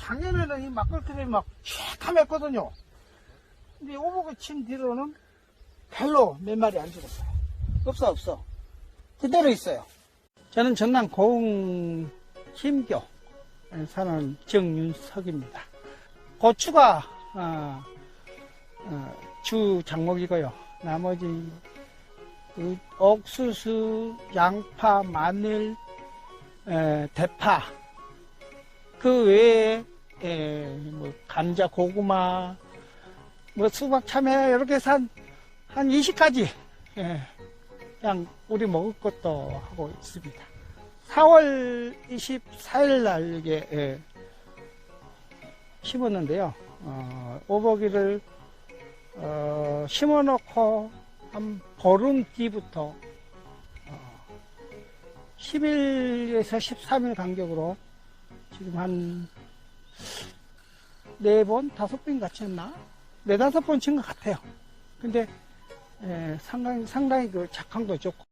작년에는 이 막걸리들이 막 쉐캄했거든요. 근데 오복을 친 뒤로는 별로 몇 마리 안 죽었어요. 없어, 없어. 그대로 있어요. 저는 전남 고흥 힘교 사는 정윤석입니다. 고추가 어, 어, 주 장목이고요. 나머지 그 옥수수, 양파, 마늘, 에, 대파 그 외에 에, 뭐 감자, 고구마, 뭐 수박, 참외 이렇게 해서 한, 한 20가지 예, 그냥 우리 먹을 것도 하고 있습니다. 4월 24일 날 이게 예, 심었는데요. 어, 오버기를 어, 심어놓고 한 보름 뒤부터 어, 10일에서 13일 간격으로 지금 한 네 번, 다섯 번 같이 했나? 네 다섯 번 친 것 같아요. 근데 에, 상당히 상당히 그 작황도 좋고